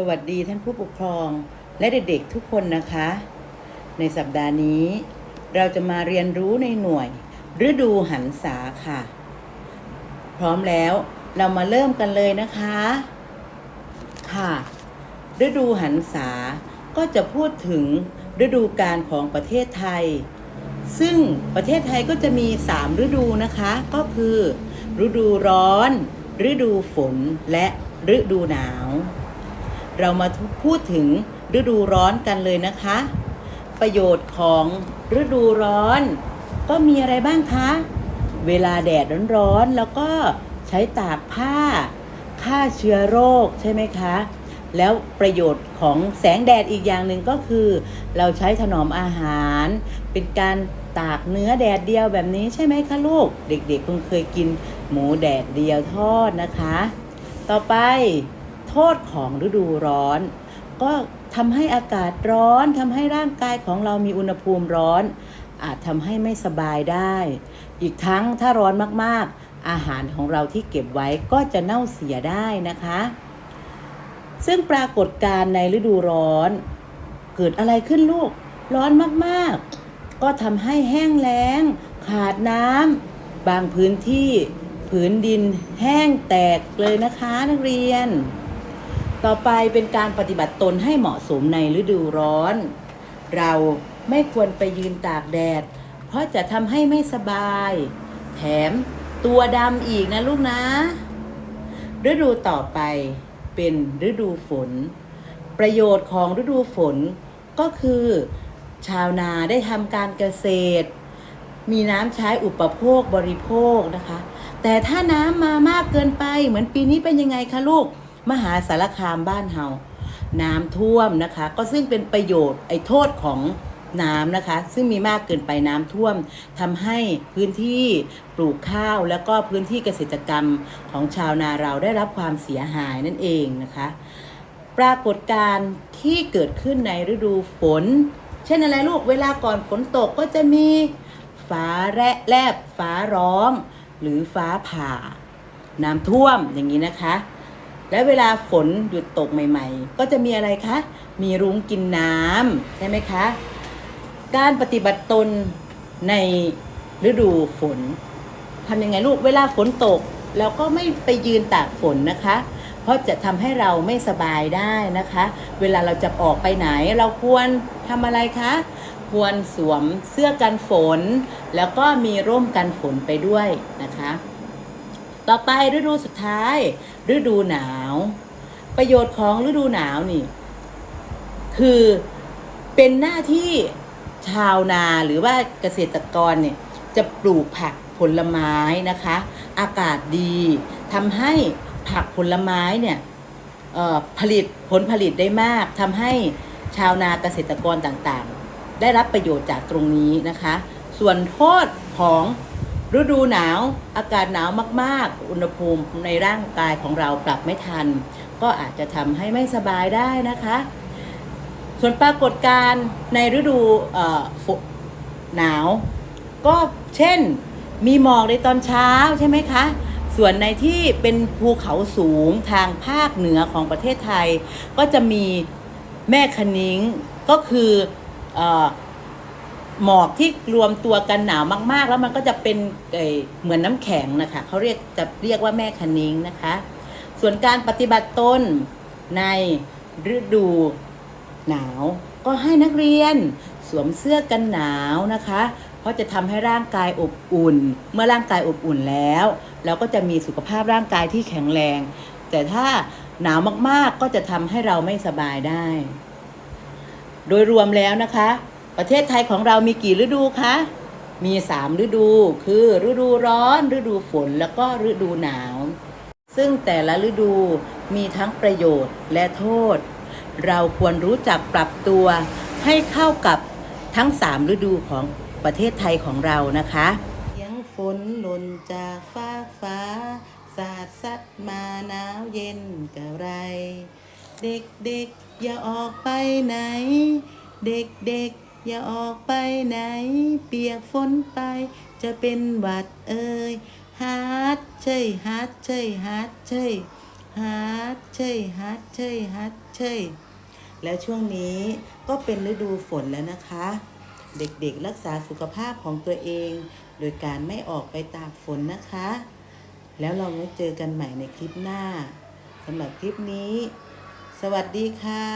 สวัสดีท่านผู้ปกครองและเด็กๆทุกคนนะคะ ในสัปดาห์นี้ เราจะมาเรียนรู้ในหน่วย ฤดูหันษาค่ะ พร้อมแล้วเรามาเริ่มกันเลยนะคะ ค่ะ ฤดูหันษาก็จะพูดถึงฤดูกาลของประเทศไทย ซึ่งประเทศไทยก็จะมี 3 ฤดูนะคะ ก็คือ ฤดูร้อน ฤดูฝนและฤดูหนาว เรามาพูดถึงฤดูร้อนกันเลยนะคะ ประโยชน์ของฤดูร้อน ก็มีอะไรบ้างคะ เวลาแดดร้อนๆแล้วก็ใช้ตากผ้าฆ่าเชื้อโรคใช่ไหมคะ แล้วประโยชน์ของแสงแดดอีกอย่างหนึ่งก็คือ เราใช้ถนอมอาหาร เป็นการตากเนื้อแดดเดียวแบบนี้ใช่ไหมคะลูก เด็กๆคงเคยกินหมูแดดเดียวทอดนะคะ ต่อไป โทษของฤดูร้อน ก็ทำให้อากาศร้อนทำให้ร่างกายของเรามีอุณหภูมิร้อน อาจทำให้ไม่สบายได้ อีกทั้งถ้าร้อนมากๆ อาหารของเราที่เก็บไว้ก็จะเน่าเสียได้นะคะ ซึ่งปรากฏการณ์ในฤดูร้อน เกิดอะไรขึ้นลูก ร้อนมากๆ ก็ทำให้แห้งแล้ง ขาดน้ำบางพื้นที่ผืนดินแห้งแตกเลยนะคะนักเรียน ต่อไปเป็นการปฏิบัติตนให้เหมาะสมในฤดูร้อน เราไม่ควรไปยืนตากแดด เพราะจะทำให้ไม่สบาย แถมตัวดำอีกนะลูกนะ ฤดูต่อไปเป็นฤดูฝน ประโยชน์ของฤดูฝนก็คือ ชาวนาได้ทำการเกษตร มีน้ำใช้อุปโภคบริโภคนะคะ แต่ถ้าน้ำมามากเกินไปเหมือนปีนี้เป็นยังไงคะลูก มหาสารคามบ้านเฮาน้ำท่วมนะคะ ก็ซึ่งเป็นประโยชน์ไอ้โทษของน้ำนะคะ ซึ่งมีมากเกินไปน้ำท่วมทำให้พื้นที่ปลูกข้าวแล้วก็พื้นที่เกษตรกรรมของชาวนาเราได้รับความเสียหายนั่นเองนะคะ ปรากฏการณ์ที่เกิดขึ้นในฤดูฝน เช่นอะไรลูกเวลาก่อนฝนตกก็จะมีฟ้าแระแลบฟ้าร้อง หรือฟ้าผ่า น้ำท่วมอย่างนี้นะคะ และเวลาฝนหยุดตกใหม่ๆ ก็จะมีอะไรคะ มีรุ้งกินน้ำใช่ไหมคะ การปฏิบัติตนในฤดูฝนทำยังไงลูก เวลาฝนตกเราก็ไม่ไปยืนตากฝนนะคะ เพราะจะทำให้เราไม่สบายได้นะคะ เวลาเราจะออกไปไหน เราควรทำอะไรคะ ควรสวมเสื้อกันฝน แล้วก็มีร่มกันฝนไปด้วยนะคะ ต่อไปฤดูสุดท้าย ฤดูหนาว ประโยชน์ของฤดูหนาวนี่ คือเป็นหน้าที่ชาวนาหรือว่าเกษตรกรเนี่ยจะปลูกผักผลไม้นะคะ อากาศดีทำให้ผักผลไม้เนี่ยผลิตผลผลิตได้มากทำให้ชาวนาเกษตรกรต่างๆ ได้รับประโยชน์จากตรงนี้นะคะ ส่วนโทษของ ฤดูหนาวอากาศหนาวมากๆ อุณหภูมิในร่างกายของเราปรับไม่ทัน ก็อาจจะทำให้ไม่สบายได้นะคะ ส่วนปรากฏการณ์ในฤดูหนาว ก็เช่นมีหมอกในตอนเช้าใช่ไหมคะ ส่วนในที่เป็นภูเขาสูงทางภาคเหนือของประเทศไทย ก็จะมีแม่คะนิ้งก็คืออ หมอกที่รวมตัวกันหนาวมาก ๆ แล้วมันก็จะเป็นเหมือนน้ำแข็งนะคะเขาเรียกจะเรียกว่าแม่คะนิ้งนะคะ ส่วนการปฏิบัติตนในฤดูหนาว ก็ให้นักเรียนสวมเสื้อกันหนาวนะคะ เพราะจะทำให้ร่างกายอบอุ่น เมื่อร่างกายอบอุ่นแล้ว เราก็จะมีสุขภาพร่างกายที่แข็งแรง แต่ถ้าหนาวมากๆก็จะทำให้เราไม่สบายได้ โดยรวมแล้วนะคะ ประเทศไทยของเรามีกี่ฤดูคะ มีสามฤดู คือฤดูร้อน ฤดูฝน แล้วก็ฤดูหนาว ซึ่งแต่ละฤดูมีทั้งประโยชน์และโทษ เราควรรู้จักปรับตัวให้เข้ากับทั้งสามฤดูของประเทศไทยของเรานะคะเสียงฝนหล่นจากฟ้าฟ้า สาดซัดมาหนาวเย็นกะไร เด็กๆอย่าออกไปไหน เด็กๆ อย่าออกไปไหน เปียกฝนไป จะเป็นหวัดเอ่ยฮาร์ดเชยฮาร์ดเชยฮาร์ดเชยฮัทเชยฮัทเชยฮัทเชยแล้วช่วงนี้ก็เป็นฤดูฝนแล้วนะคะ เด็กๆรักษาสุขภาพของตัวเอง โดยการไม่ออกไปตากฝนนะคะ แล้วเรามาเจอกันใหม่ในคลิปหน้าสำหรับคลิปนี้ สวัสดีค่ะ